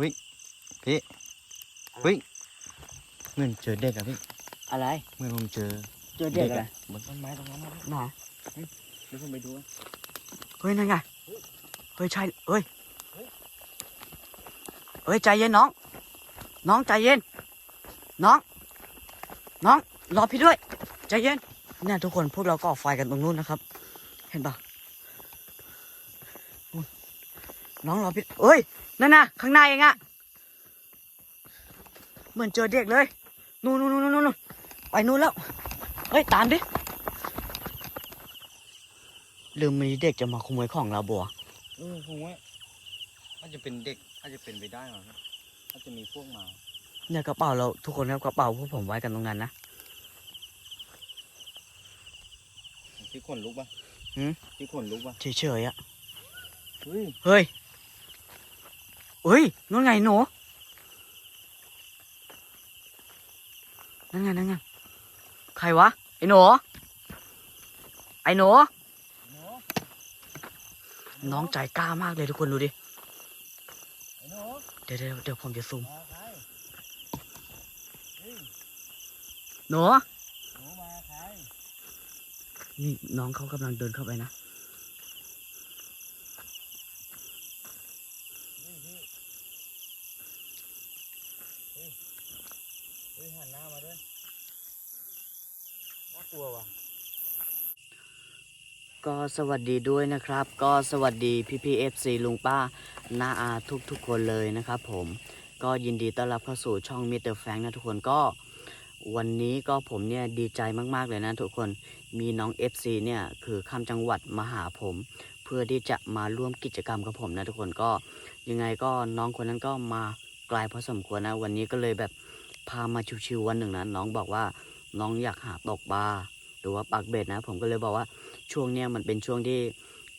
พี่เฮ้ยเหมือนเจอเด็กอะพี่อะไร เหมื่อนผมเจอเจอเด็กอะบนต้นไม้ตรงนั้นนะพี่ไหนเดี๋ยวผมไปดูอะเฮ้ยนั่นไงเฮ้ยใช่เฮ้ยเฮ้ยใจเย็นน้อง น้องใจเย็น น้อง น้องรอพี่ด้วยใจเย็นเนี่ยทุกคนพวกเราก็ออกไฟกันตรงนู้นนะครับ เห็นปะนู่นน้องรอพี่เอ้ย นั่นน่ะข้างในเองอะเหมือนเจอเด็กเลย นู่นนู่นนู่นนู่นไปนู่นแล้ว เฮ้ย ตามดิ ลืมมีเด็กจะมาขโมยของเราบัวเออผมว่าอาจจะเป็นเด็กอาจจะเป็นไปได้หรอครับอาจจะมีพวกมาเนี่ยกระเป๋าเราทุกคนครับกระเป๋าพวกผมไว้กันตรงนั้นนะพี่ขนลุกปะหืมพี่ขนลุกปะเฉยๆอะเฮ้ย เฮ้ยนั่นไงหนูนั่นไงนั่นไงใครวะไอ้หนูไอ้หนูน้องใจกล้ามากเลยทุกคนดูดิเดี๋ยวเดี๋ยวเดี๋ยวผมจะซูมมหนูนี่น้องเขากำลังเดินเข้าไปนะ เฮ้ยพี่เฮ้ยเฮ้ย หันหน้ามาด้วยน่ากลัวว่ะก็สวัสดีด้วยนะครับ ก็สวัสดีพี่พีเอฟซีลุงป้าน้าอาทุกทุกคนเลยนะครับผมก็ยินดีต้อนรับเข้าสู่ช่องมิเตอร์แฟงนะทุกคนก็วันนี้ก็ผมเนี่ยดีใจมากๆเลยนะทุกคนมีน้อง FC เนี่ยคือข้ามจังหวัดมาหาผม เพื่อที่จะมาร่วมกิจกรรมกับผมนะทุกคนก็ยังไงก็น้องคนนั้นก็มาไกลพอสมควรนะวันนี้ก็เลยแบบ พามาชิวๆวันหนึ่งนะน้องบอกว่าน้องอยากหาตกปลาหรือว่าปักเบ็ดนะ ผมก็เลยบอกว่าช่วงเนี้ยมันเป็นช่วงที่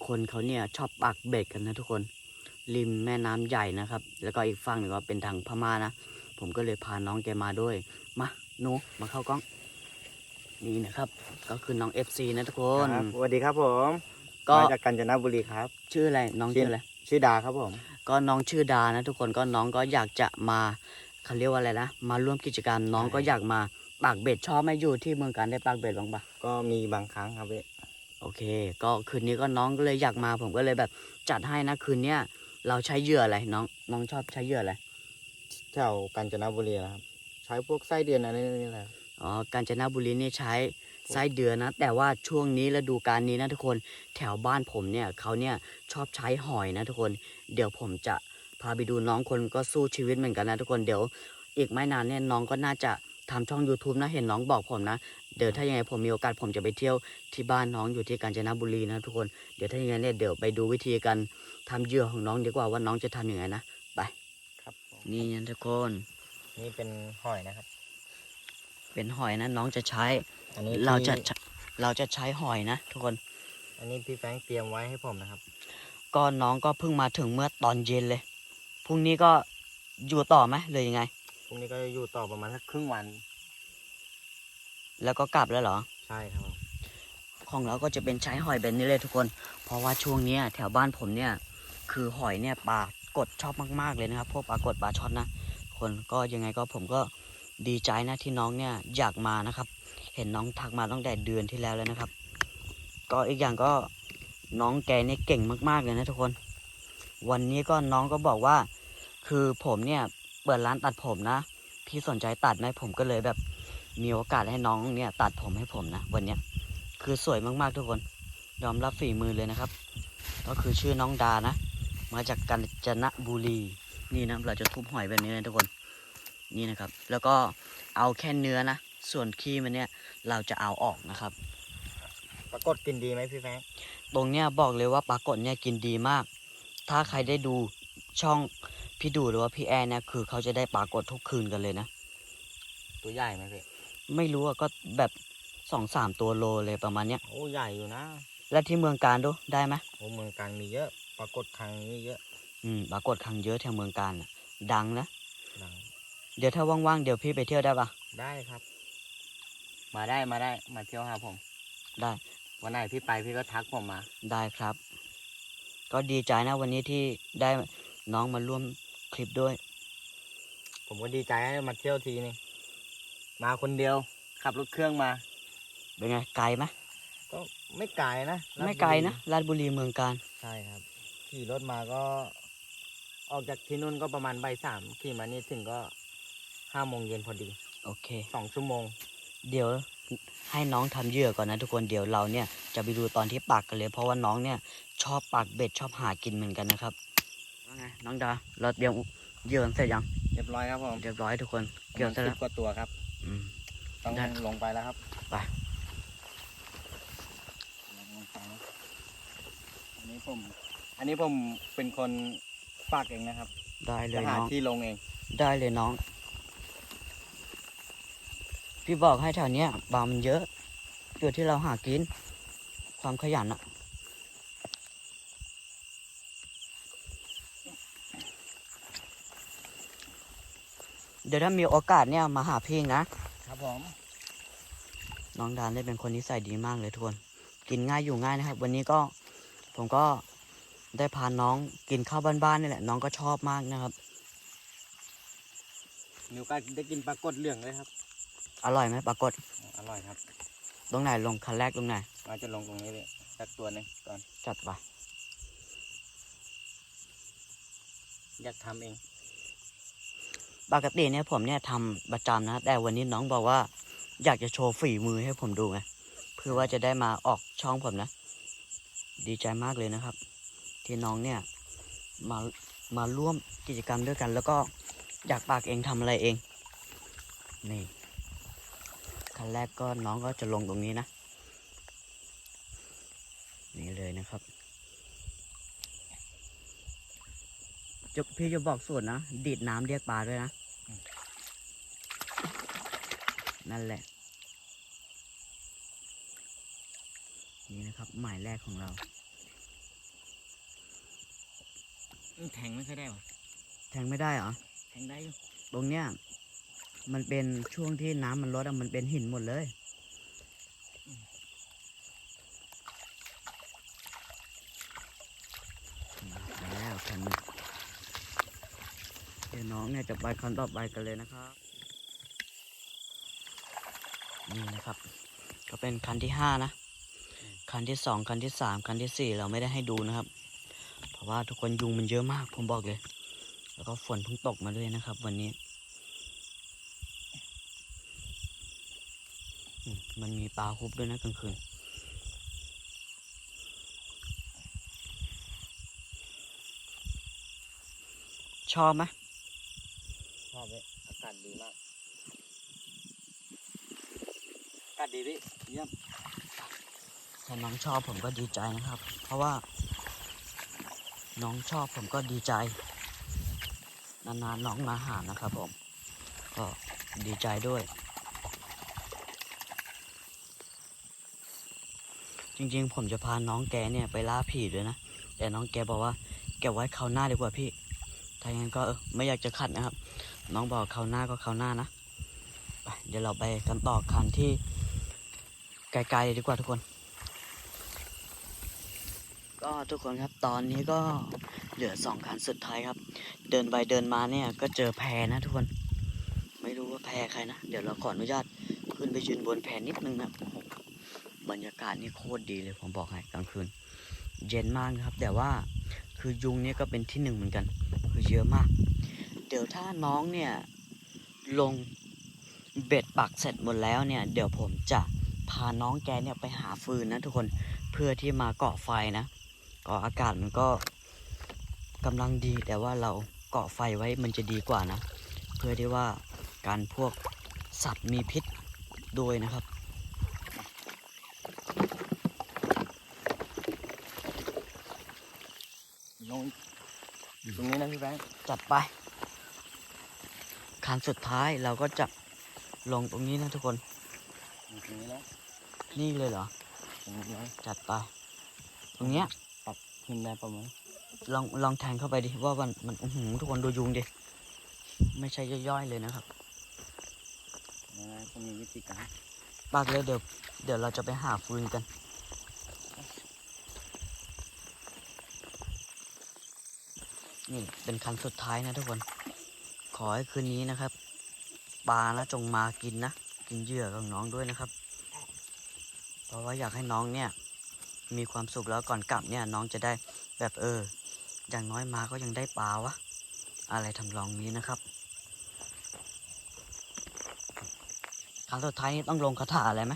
คนเขาเนี่ยชอบปักเบ็ดกันนะทุกคน ริมแม่น้ำใหญ่นะครับ แล้วก็อีกฝั่งหนึ่งก็เป็นทางพม่านะ ผมก็เลยพาน้องแกมาด้วย มาหนูมาเข้ากล้อง นี่นะครับ ก็คือน้อง FC นะทุกคนครับสวัสดีครับผมก็มาจากกาญจนบุรีครับ ชื่ออะไรน้องชื่ออะไรชื่อดาครับผม ก็น้องชื่อดานะทุกคนก็น้องก็อยากจะมา เขาเรียกว่าอะไรนะมาร่วมกิจกรรมน้องก็อยากมาปักเบ็ดชอบไหมอยู่ที่เมืองการได้ปักเบ็ดบ้างปะก็มีบางครั้งครับพี่โอเค ก็คืนนี้ก็น้องก็เลยอยากมา ผมก็เลยแบบจัดให้นะคืนเนี้ยเราใช้เหยื่ออะไรน้องน้องชอบใช้เหยื่ออะไรแถวกาญจนบุรีนะครับ ใช้พวกไส้เดือนอะไรนี่แหละ อ๋อกาญจนบุรีนี่ใช้ไส้เดือนนะ แต่ว่าช่วงนี้ฤดูกาลนี้นะทุกคนแถวบ้านผมเนี่ยเขาเนี่ยชอบใช้หอยนะทุกคน เดี๋ยวผมจะ พาไปดูน้องคนก็สู้ชีวิตเหมือนกันนะทุกคนเดี๋ยว อีกไม่นานเนี่ยน้องก็น่าจะทำช่อง YouTube นะเห็นน้องบอกผมนะ เดี๋ยวถ้ายังไงผมมีโอกาสผมจะไปเที่ยวที่บ้านน้องอยู่ที่กาญจนบุรีนะทุกคนเดี๋ยวถ้ายังไงเนี่ยเดี๋ยวไปดูวิธีการทำเหยื่อของน้องดีกว่าว่าน้องจะทำยังไงนะไปครับผมนี่นะทุกคน นี่เป็นหอยนะครับ เป็นหอยนะน้องจะใช้อันนี้เราจะที่เราจะใช้หอยนะ ทุกคน อันนี้พี่แฟรงค์เตรียมไว้ให้ผมนะครับก็น้องก็เพิ่งมาถึงเมื่อตอนเย็นเลย พรุ่งนี้ก็อยู่ต่อไหมเลยยังไง พรุ่งนี้ก็จะอยู่ต่อประมาณสักครึ่งวัน แล้วก็กลับแล้วเหรอ ใช่ครับผมของเราก็จะเป็นใช้หอยแบบนี้เลยทุกคน เพราะว่าช่วงเนี้ยแถวบ้านผมเนี่ย คือหอยเนี่ยปลากดชอบมากๆเลยนะครับ พวกปลากดปลาช่อนนะทุกคนก็ยังไงก็ผมก็ดีใจนะที่น้องเนี่ยอยากมานะครับ เห็นน้องทักมาตั้งแต่เดือนที่แล้วแล้วนะครับ ก็อีกอย่างก็น้องแกเนี่ยเก่งมากๆเลยนะทุกคน วันนี้ก็น้องก็บอกว่า คือผมเนี่ยเปิดร้านตัดผมนะ พี่สนใจตัดไหมผมก็เลยแบบมีโอกาสให้น้องเนี่ยตัดผมให้ผมนะวันเนี้ยคือสวยมากๆทุกคน ยอมรับฝีมือเลยนะครับ ก็คือชื่อน้องดานะ มาจากกาญจนบุรีนี่นะเราจะทุบหอยแบบนี้นะทุกคนนี่นะครับ แล้วก็เอาแค่เนื้อนะ ส่วนขี้มันเนี่ยเราจะเอาออกนะครับปรากฏกินดีไหมพี่แฟรงค์ตรงเนี้ยบอกเลยว่าปลากดเนี่ยกินดีมาก ถ้าใครได้ดูช่องพี่ดูหรือว่าพี่แอนเนี่ยคือเขาจะได้ปลากดทุกคืนกันเลยนะ ตัวใหญ่ไหมพี่ไม่รู้อะก็แบบสองสามตัวโลเลยประมาณเนี้ยโอ้ใหญ่อยู่นะ และที่เมืองการดูได้ไหมโอ้เมืองกลางมีเยอะ ปรากฏครั้งนี้เยอะ อืมปรากฏครั้งเยอะแถวเมืองการน่ะดังนะดังเดี๋ยวถ้าว่างๆเดี๋ยวพี่ไปเที่ยวได้ปะได้ครับ มาได้มาได้มาเที่ยวหาผม ได้ วันไหนพี่ไปพี่ก็ทักผมมา ได้ครับ ก็ดีใจนะวันนี้ที่ได้น้องมาร่วมคลิปด้วย ผมก็ดีใจให้มาเที่ยวทีนึงมาคนเดียว ขับรถเครื่องมา เป็นไงไกลไหมก็ไม่ไกลนะราชไม่ไกลบุรีนะราชบุรีเมืองการใช่ครับ ขี่รถมาก็ ออกจากที่นู่นก็ประมาณบ่ายสามขี่มานี่ถึงก็ห้าโมงเย็นพอดี โอเคสองชั่วโมง เดี๋ยว ให้น้องทำเหยื่อก่อนนะทุกคนเดี๋ยวเราเนี่ยจะไปดูตอนที่ปักกันเลย เพราะว่าน้องเนี่ยชอบปักเบ็ดชอบหากินเหมือนกันนะครับว่าไงน้องดาเราเตรียมเหยื่อกันเสร็จยังเรียบร้อยครับผมเรียบร้อยทุกคนเกี่ยวเสร็จสิแล้วบกว่าตัวครับอืมต้องได้ลงไปแล้วครับไปลงไปนะอันนี้ผมอันนี้ผมเป็นคนฝากเองนะครับ ได้เลจะยหาน้องที่ลงเอง ได้เลยน้อง พี่บอกให้แถวเนี้ยปลามันเยอะจุดที่เราหากิน ความขยันอะเดี๋ยวถ้ามีโอกาสเนี่ยมาหาพี่นะ ครับผม น้องดานได้เป็นคนนิสัยดีมากเลยทุกคนกินง่ายอยู่ง่ายนะครับ วันนี้ก็ผมก็ได้พาน้องกินข้าวบ้านๆนี่แหละ น้องก็ชอบมากนะครับ มีโอกาสได้กินปลากดเหลืองเลยครับ อร่อยไหมปรากฏอร่อยครับ ตรงไหนลงคันแรกตรงไหนมาจะลงตรงนี้เลยสักตัวหนึ่งก่อนจัดไปอยากทำเอง ปกติเนี่ยผมเนี่ยทำประจำนะ แต่วันนี้น้องบอกว่า อยากจะโชว์ฝีมือให้ผมดูไงเพื่อว่าจะได้มาออกช่องผมนะ ดีใจมากเลยนะครับ ที่น้องเนี่ยมามาร่วมกิจกรรมด้วยกัน แล้วก็อยากปากเองทำอะไรเอง นี่ ขั้นแรกก็น้องก็จะลงตรงนี้นะ นี่เลยนะครับจะพี่จะบอกสูตรนะ ดีดน้ำเรียกปลาด้วยนะ นั่นแหละ นี่นะครับ หมายแรกของเรา แทงไม่ค่อยได้หรอ แทงไม่ได้เหรอ แทงได้อยู่ ตรงเนี้ย มันเป็นช่วงที่น้ำมันลดอะมันเป็นหินหมดเลย แล้วคันนึงเดี๋ยวน้องเนี่ยจะไปคันต่อไปกันเลยนะครับ นี่นะครับ ก็เป็นคันที่ห้านะ คันที่สองคันที่สามคันที่สี่เราไม่ได้ให้ดูนะครับ เพราะว่าทุกคนยุงมันเยอะมากผมบอกเลย แล้วก็ฝนเพิ่งตกมาด้วยนะครับ วันนี้อื มมันมีปลาฮุบด้วยนะกลางคืนชอบไหมชอบเลยอากาศดีมาก อากาศดีพี่เยี่ยมถ้าน้องชอบผมก็ดีใจนะครับ เพราะว่า น้องชอบผมก็ดีใจ นานๆน้องมาหานะครับผม ก็ดีใจด้วย ริง ๆ ผมจะพาน้องแกเนี่ยไปล่าผีด้วยนะ แต่น้องแกบอกว่าเก็บไว้คราวหน้าดีกว่าพี่ ถ้าอย่างนั้นก็เออไม่อยากจะขัดนะครับ น้องบอกคราวหน้าก็คราวหน้านะไปเดี๋ยวเราไปกันต่อคันที่ไกลๆเลยดีกว่าทุกคน ก็ทุกคนครับตอนนี้ก็เหลือสองคันสุดท้ายครับ เดินไปเดินมาเนี่ยก็เจอแพนะทุกคน ไม่รู้ว่าแพใครนะ เดี๋ยวเราขออนุญาตขึ้นไปยืนบนแพนิดนึงนะ บรรยากาศนี่โคตรดีเลยผมบอกให้กลางคืน เย็นมากนะครับ แต่ว่าคือยุงเนี่ยก็เป็นที่หนึ่งเหมือนกัน คือเยอะมาก เดี๋ยวถ้าน้องเนี่ยลงเบ็ดปักเสร็จหมดแล้วเนี่ย เดี๋ยวผมจะพาน้องแกเนี่ยไปหาฟืนนะทุกคนเพื่อที่มาเกาะไฟนะก็อากาศมันก็กำลังดีแต่ว่าเราเกาะไฟไว้มันจะดีกว่านะ เพื่อที่ว่าการพวกสัตว์มีพิษด้วยนะครับ ลงตรงนี้นะพี่แบงค์ จัด ไปคันสุดท้ายเราก็จะลงตรงนี้นะทุกคนอยู่ตรงนี้นะนี่เลยเหรอ ตรงนี้นะจัดไป ตรงเนี้ยขึ้นได้ประมาณลองลองแทงเข้าไปดิว่ามันมันอื้อหือทุกคนดูยุงดิ ไม่ใช่ย่อยๆเลยนะครับนะต้องมีวิธีการปากเลยเดี๋ยวเดี๋ยวเราจะไปหาฟืนกัน นี่เป็นคันสุดท้ายนะทุกคน ขอให้คืนนี้นะครับ ปลานะจงมากินนะ กินเหยื่อของน้องด้วยนะครับ เพราะว่าอยากให้น้องเนี่ย มีความสุขแล้วก่อนกลับเนี่ย น้องจะได้แบบเออ อย่างน้อยมาก็ยังได้ปลาวะ อะไรทำลองนี้นะครับครั้งสุดท้ายนี่ต้องลงคาถาอะไรไหม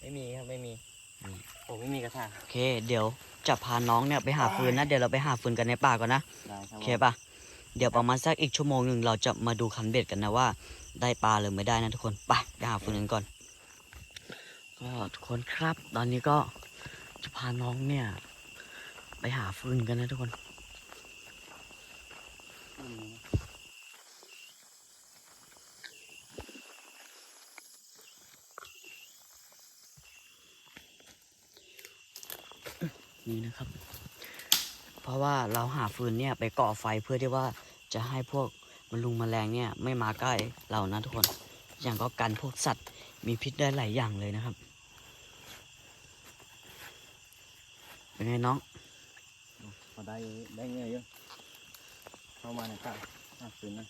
ไม่มีครับ ไม่มี ผมไม่มีกระถางโอเค เดี๋ยวจะพาน้องเนี่ยไปหาฟืนนะ เดี๋ยวเราไปหาฟืนกันในป่าก่อนนะได้ครัโอบเคปะเดี๋ยวประมาณสักอีกชั่วโมงหนึ่งเราจะมาดูคันเบ็ดกันนะว่า ได้ปลาหรือไม่ได้นะทุกคนไปไปหาฟืนกันก่อน ก็ทุกคนครับ ตอนนี้ก็จะพาน้องเนี่ย ไปหาฟืนกันนะทุกคน นี่นะครับ เพราะว่าเราหาฟืนเนี่ยไปก่อไฟเพื่อที่ว่าจะให้พวกมนลุงแมลงเนี่ยไม่มาใกล้เรานะทุกคน อย่างก็กันพวกสัตว์มีพิษได้หลายอย่างเลยนะครับ เป็นไงน้องพอได้ได้เงยเยอะเข้ามาในป่าห้าคืนนะ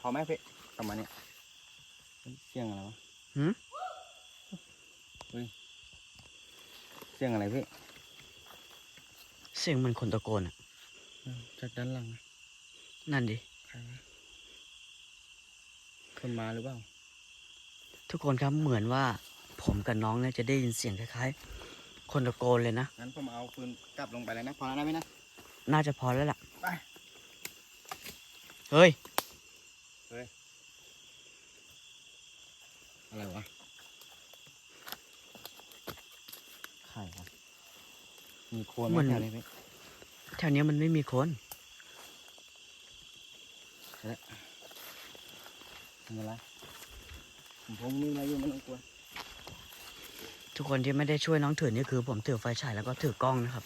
พอไหมพี่กลับมาเนี่ยเฮ้ยเสียงอะไรวะหืมเฮ้ย เสียงอะไรพี่ เสียงเหมันคนตะโกนอะอืมจากด้านหลังนะนั่นดิ ใครวะคนมาหรือเปล่า ทุกคนครับเหมือนว่าผมกับน้องเนี่ยจะได้ยินเสียงคล้ายๆ คนตะโกนเลยนะ งั้นผมเอาปืนกลับลงไปเลยนะ พอแล้วนะพี่นะ น่าจะพอแล้วล่ะ ไป เฮ้ย อะไรวะไข่วะ มีโคนไหเหมืมอนแถวนี้พี่แถวเนี้ยมันไม่มีคนทำอะไรผมพกมีดมาอยู่ไม่ต้องกลัวทุกคนที่ไม่ได้ช่วยน้องถือนี่คือ ผมถือไฟฉายแล้วก็ถือกล้องนะครับ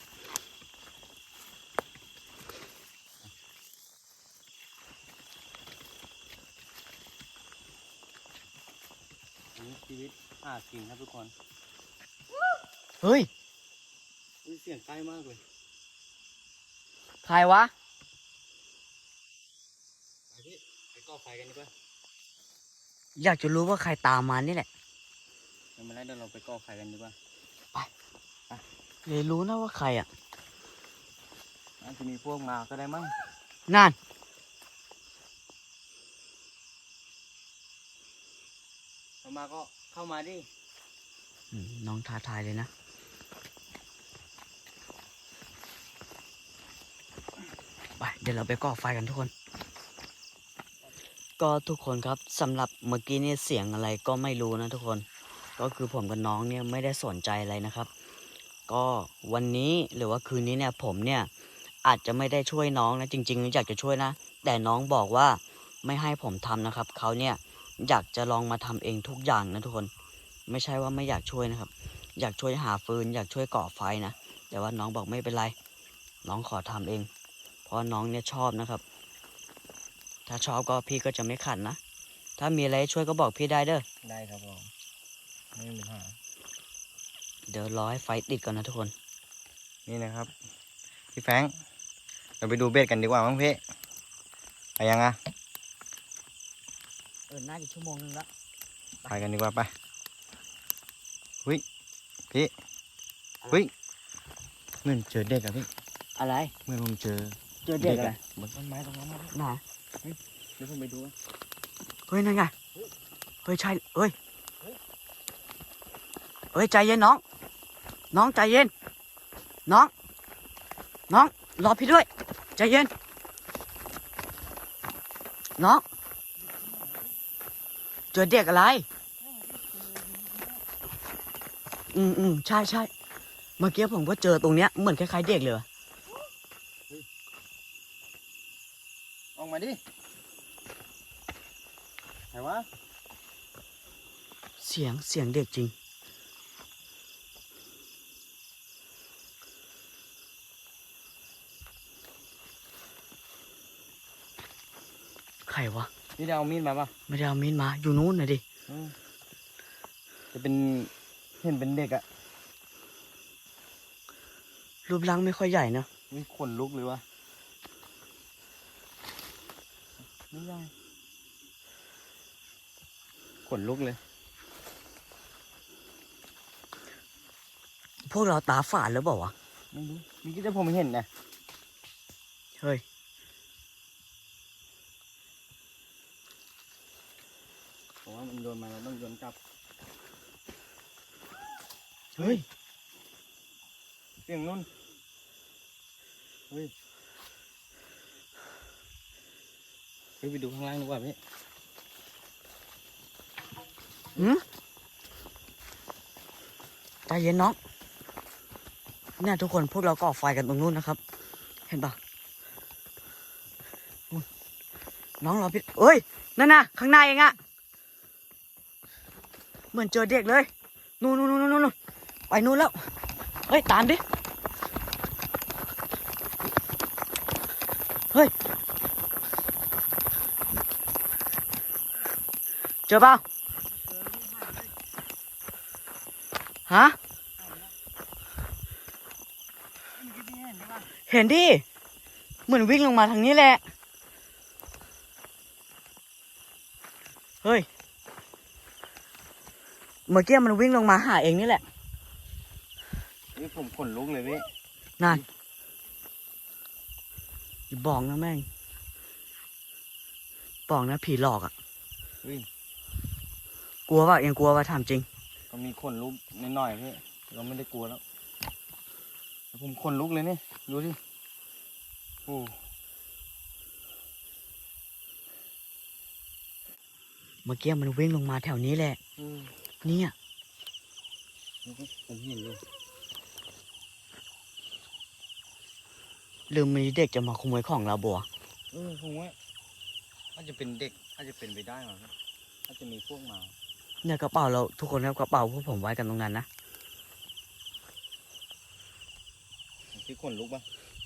อันนี้ชีวิตหากินครับทุกคน เฮ้ยอุ้ยเสียงใกล้มากเลย ใครวะ ไปพี่ไปก่อไฟกันดีกว่าอยากจะรู้ว่าใครตามมานี่แหละ เดี๋ยวมาแล้วเดี๋ยวเราไปก่อไฟกันดีกว่าเลยรู้นะว่าใครอะ อาจจะมีพวกมาก็ได้มั้ง นั่นถ้ามาก็เข้ามาดิ อืมน้องท้าทายเลยนะ ไปเดี๋ยวเราไปก่อไฟกันทุกคน ก็ทุกคนครับสำหรับเมื่อกี้เนี่ยเสียงอะไรก็ไม่รู้นะทุกคน ก็คือผมกับน้องเนี่ยไม่ได้สนใจอะไรนะครับ ก็วันนี้หรือว่าคืนนี้เนี่ยผมเนี่ยอาจจะไม่ได้ช่วยน้องนะจริง ๆ อยากจะช่วยนะ แต่น้องบอกว่าไม่ให้ผมทำนะครับเขาเนี่ยอยากจะลองมาทำเองทุกอย่างนะทุกคน ไม่ใช่ว่าไม่อยากช่วยนะครับ อยากช่วยหาฟืน อยากช่วยก่อไฟนะแต่ว่าน้องบอกไม่เป็นไร น้องขอทำเอง เพราะน้องเนี่ยชอบนะครับ ถ้าชอบก็พี่ก็จะไม่ขัดนะ ถ้ามีอะไรให้ช่วยก็บอกพี่ได้เด้อ ได้ครับผมไม่มีปัญหา เดี๋ยวรอให้ไฟติดก่อนนะทุกคน นี่นะครับ พี่แฟรงค์เราไปดูเบ็ดกันดีกว่ามั้งพี่ไปยังอะ เออ น่าจะชั่วโมงนึงละ ไปกันดีกว่าไปหุยพี่หุยเหมือนเจอเด็กอะพี่ อะไร เหมื่อนผมเจอ เจอเด็กอะบนต้นไม้ตรงนั้นนะพี่ไหนเดี๋ยวผมไปดูอะเฮ้ยนั่นไงเฮ้ยใช่เฮ้ยเฮ้ยใจเย็นน้อง น้องใจเย็น น้อง น้องรอพี่ด้วย ใจเย็น น้องเจอเด็กอะไร อืมอืมใช่ใช่เมื่อกี้ผมก็เจอตรงเนี้ยเหมือนคล้ายๆเด็กเลยว่ะ ออก มาดิไหนวะ เสียงเสียงเด็กจริง ใครวะพี่ได้เอามีดมาปะไม่ได้เอามีดมา อยู่นู้นนะดิ อืมจะเป็นเห็นเป็นเด็กอะรูปร่างไม่ค่อยใหญ่นะวิขนลุกเลยวะ ไม่ได้ขนลุกเลย พวกเราตาฝาดหรือเปล่าวะไม่รู้เมื่อกี้ที่ผมเห็นนะเฮ้ยผมว่ามันโยนมาเราต้องโยนกลับ เฮ้ยเสียงนุ่นเฮ้ย เฮ้ย ไปดูข้างล่างดีกว่าพี่ใจเย็นน้องเนี่ยทุกคนพวกเราก่อไฟกันตรงนู้นนะครับ เห็นปะน้องเราพี่เอ้ย นั่นนะข้างในเองอะเหมือนเจอเด็กเลย นู่นนู่นนู่นนู่นไปนู่นแล้ว เฮ้ย ตามดิ เฮ้ย เจอเปล่าฮะเห็นดิ เหมือนวิ่งลงมาทางนี้แหละ เฮ้ย เมื่อกี้มันวิ่งลงมาหาเองนี่แหละเฮ้ยผมขนลุกเลยพี่นั่นอย่าบอกนะแม่งบอกนะผีหลอกอะ่ะเฮ้ย กลัวป่ะยังกลัวป่ะถามจริง ก็มีขนลุกนิดหน่อยพี่เราไม่ได้กลัวแล้วแต่ผมขนลุกเลยนี่ดูดิโอ้เมื่อกี้มันวิ่งลงมาแถวนี้แหละ อืมเนี่ยผมเห็นเลยลืมมีเด็กจะมาขโมยของเราบัวเออผมว่าอาจจะเป็นเด็กอาจจะเป็นไปได้หรอครับอาจจะมีพวกมา เนี่ยกระเป๋าเราทุกคนครับกระเป๋าพวกผมไว้กันตรงนั้นนะพี่ขนลุกปะ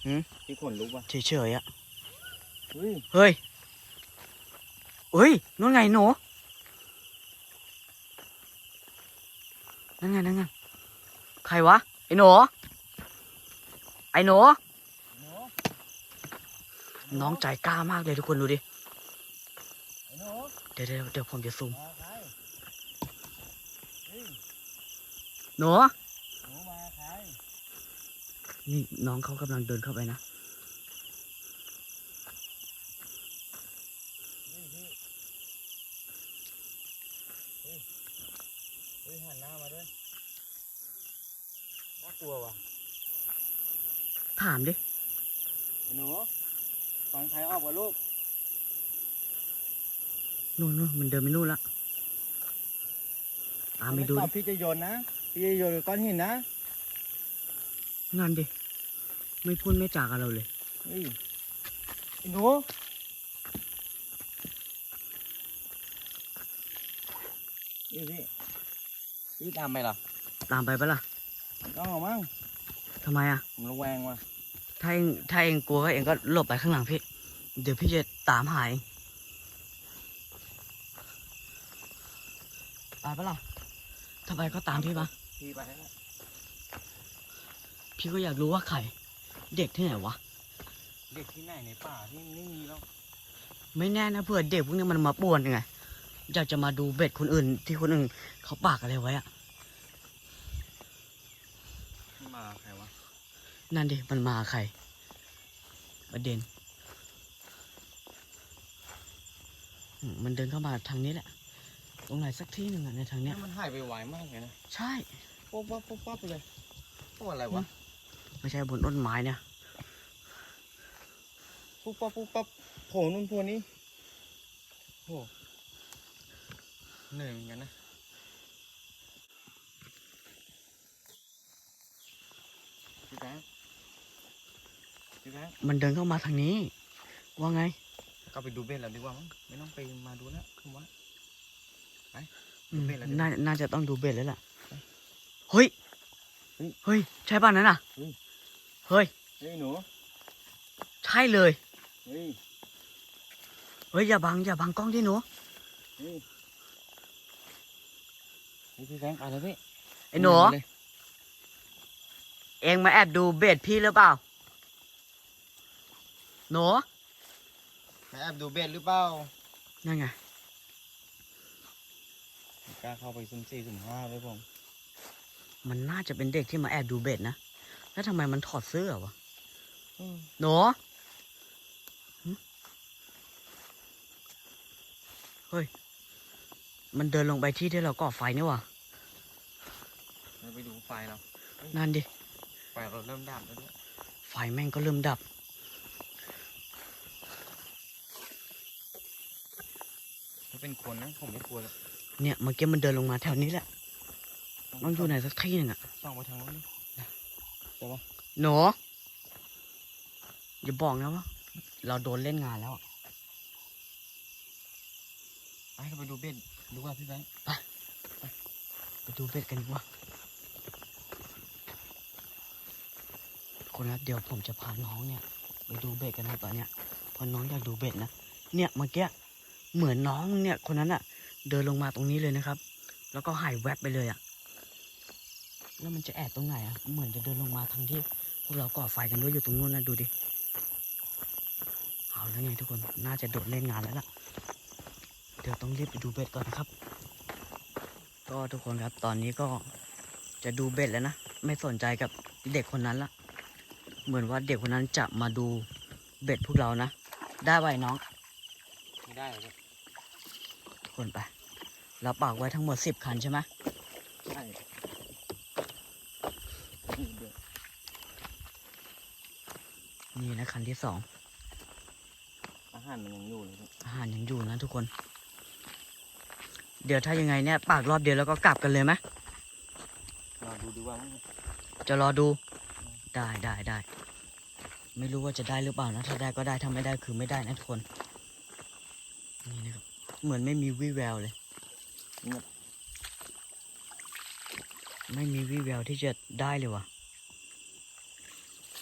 หืมพี่ขนลุกปะเฉยๆอะเฮ้ยเฮ้ยเฮ้ยนู่นไงหนูนั่นไงนั่นไงใครวะไอ้หนูไอ้หนูหนูน้องใจกล้ามากเลยทุกคนดูดิไอ้หนูเดี๋ยวเดี๋ยวเดี๋ยวผมจะซูม มาใครเฮ้ย หนูหนูมาใครนี่น้องเขากำลังเดินเข้าไปนะเฮ้ยพี่เฮ้ยเฮ้ยหันหน้ามาด้วยน่ากลัวว่ะ ถามดิไอ้หนูฟังใครออกกับลูกนู่นนู่นมันเดินไปนู่นละตามไปดูตอดิบพี่จะโยนนะ พี่จะโยนก้อนหินนะนั่นดิ ไม่พูดไม่จากกับเราเลยเฮ้ยไอ้หนูนี่พี่พี่ตามไปเหรอตามไปปะล่ะต้องหรอมั้งทำไมอะ ผมระแวงว่ะถ้าเองถ้าเองกลัวก็เองก็หลบไปข้างหลังพี่ เดี๋ยวพี่จะตามหาเองไปปะล่ะถ้าไปก็ตามพี่มา พี่ไปแล้วพี่ก็อยากรู้ว่าใคร เด็กที่ไหนวะ เด็กที่ไหนในป่าที่ไม่มีแล้วไม่แน่นะเผื่อเด็กพวกนี้มันมาป่วนยังไงอยากจะมาดูเบ็ดคนอื่น ที่คนอื่นเขาปากอะไรไว้อะมาใครวะ นั่นดิมันมาใคร ประเด็นอืมมันเดินเข้ามาทางนี้แหละ ตรงไหนสักที่หนึ่งอะในทางเนี้เนี่ยยมันหายไปไวมากเลยนะ ใช่ ปุ๊บปั๊บปุ๊บปั๊บเลยตัวอะไรวะไม่ใช่บนต้นไม้เนี่ยปุ๊บปั๊บปุ๊บปั๊บโผล่นู่นโผล่นี้โอ้เหนื่อยเหมือนกันนะพี่แบงค์พี่แบงค์มันเดินเข้ามาทางนี้ ว่าไง ก็ไปดูเบ็ดแล้วดีกว่ามั้งไม่ต้องไปมาดูแล้วผมว่าอืมเบ็ดอะไรดีน่าน่าจะต้องดูเบ็ดแล้วล่ะ เฮ้ยเฮ้ย เฮ้ย ใช่ป่ะนั้นอะเฮ้ยเฮ้ย เฮ้ยหนู ใช่เลย เฮ้ย เฮ้ยอย่าบังอย่าบังกล้องดิหนู เฮ้ยเฮ้ยพี่แบงค์ไปแล้วพี่ไอ้หนูมาเลยเองมาแอบดูเบ็ดพี่หรือเปล่า หนูมาแอบดูเบ็ดหรือเปล่า นั่นไงไม่กล้าเข้าไปสุ่มสี่สุ่มห้าเลยผม มันน่าจะเป็นเด็กที่มาแอบดูเบ็ดนะ แล้วทำไมมันถอดเสื้อวะอืมหนูหึเฮ้ย มันเดินลงไปที่ที่เราก่อไฟนี่วะเราไปดูไฟเรา นั่นดิ ไฟเราเริ่มดับแล้วด้วยไฟแม่งก็เริ่มดับ ถ้าเป็นคนนะผมไม่กลัวหรอกเนี่ยเมื่อกี้มันเดินลงมาแถวนี้แหละ ต้องอยู่ไหนสักที่หนึ่งอะส่องไปทางโน้นดิใช่ปะหนูอย่าบอกนะว่าเราโดนเล่นงานแล้วอะไปเราไปดูเบ็ดดูว่าพี่แบงค์ไปดูเบ็ดกันดีกว่าคนละเดี๋ยวผมจะพาน้องเนี่ยไปดูเบ็ดกันนะตอนเนี้ยเพราะน้องอยากดูเบ็ดนะเนี่ยเมื่อกี้เหมือนน้องเนี่ยคนนั้นอะเดินลงมาตรงนี้เลยนะครับ แล้วก็หายแวบไปเลยอะ แล้วมันจะแอบตรงไหนอะเหมือนจะเดินลงมาทางที่พวกเราก่อไฟกันด้วยอยู่ตรงนู้นนะดูดิ เอาแล้วไงทุกคน น่าจะโดดเล่นงานแล้วล่ะ เดี๋ยวต้องรีบไปดูเบ็ดก่อนนะครับ ก็ทุกคนครับ ตอนนี้ก็จะดูเบ็ดแล้วนะ ไม่สนใจกับเด็กคนนั้นละ เหมือนว่าเด็กคนนั้นจะมาดูเบ็ดพวกเรานะ ได้ไว้น้อง ไม่ได้เลยทุกคนไป เราปากไว้ทั้งหมดสิบคันใช่ไหม ใช่เบ็ด นี่นะ คันที่สอง อาหารมันยังอยู่เลยพี่อาหารยังอยู่นะทุกคน เดี๋ยวถ้ายังไงเนี่ยปากรอบเดียวแล้วก็กลับกันเลยไหมรอดูดีกว่ามั้งจะรอดู ได้ได้ได้ ไม่รู้ว่าจะได้หรือเปล่านะ ถ้าได้ก็ได้ ถ้าไม่ได้คือไม่ได้นะทุกคน นี่นะครับ เหมือนไม่มีวี่แววเลย ไม่มีวี่แววที่จะได้เลยวะ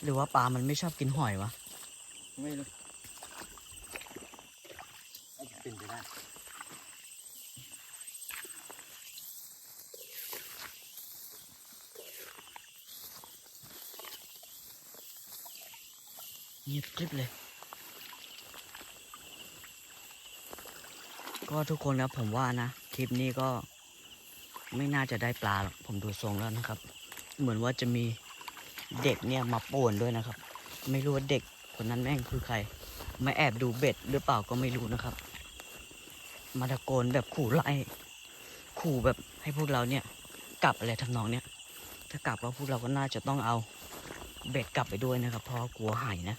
หรือว่าปลามันไม่ชอบกินหอยวะ ไม่รู้อาจจะเป็นไปได้เงียบกริบเลย ก็ทุกคนนะผมว่านะ คลิปนี้ก็ไม่น่าจะได้ปลาหรอก ผมดูทรงแล้วนะครับ เหมือนว่าจะมีเด็กเนี่ยมาป่วนด้วยนะครับ ไม่รู้ว่าเด็ก คนนั้นแม่งคือใคร มาแอบดูเบ็ดหรือเปล่าก็ไม่รู้นะครับ มาตะโกนแบบขู่ไล่ขู่แบบให้พวกเราเนี่ย กลับอะไรทำนองเนี้ยถ้ากลับแล้วพวกเราก็น่าจะต้องเอาเบ็ดกลับไปด้วยนะครับ เพราะกลัวหายนะ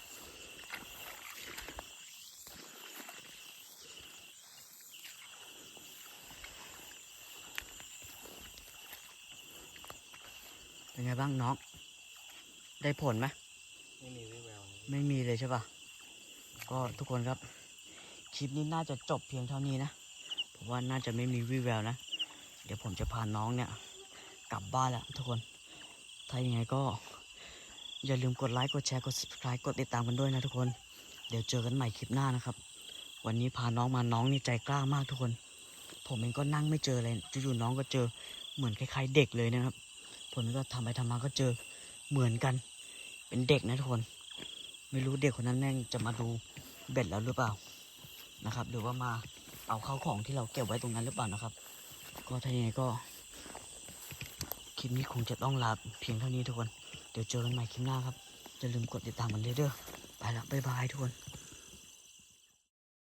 เป็นไงบ้างน้อง ได้ผลไหม ไม่มีเลยใช่ปะก็ทุกคนครับ คลิปนี้น่าจะจบเพียงเท่านี้นะผมว่าน่าจะไม่มีวีแววนะ เดี๋ยวผมจะพาน้องเนี่ย กลับบ้านแล้วทุกคน ถ้ายังไงก็ อย่าลืมกดไลค์กดแชร์กด subscribe กดติดตามกันด้วยนะทุกคน เดี๋ยวเจอกันใหม่คลิปหน้านะครับ วันนี้พาน้องมาน้องนี่ใจกล้ามากทุกคน ผมเองก็นั่งไม่เจอเลยจู่ๆน้องก็เจอเหมือนคล้ายๆเด็กเลยนะครับผมก็ทำไปทำมาก็เจอเหมือนกัน เป็นเด็กนะทุกคน ไม่รู้เด็กคนนั้นแม่งจะมาดูเบ็ดแล้วหรือเปล่านะครับ หรือว่ามาเอาเข้าวของที่เราเก็บไว้ตรงนั้นหรือเปล่านะครับ ก็ถ้ายังไงก็คลิปนี้คงจะต้องลาเพียงเท่านี้ทุกคน เดี๋ยวเจอกันใหม่คลิปหน้าครับอย่าลืมกดติดตามกันเลยเด้อไปละบ๊ายบายทุกคน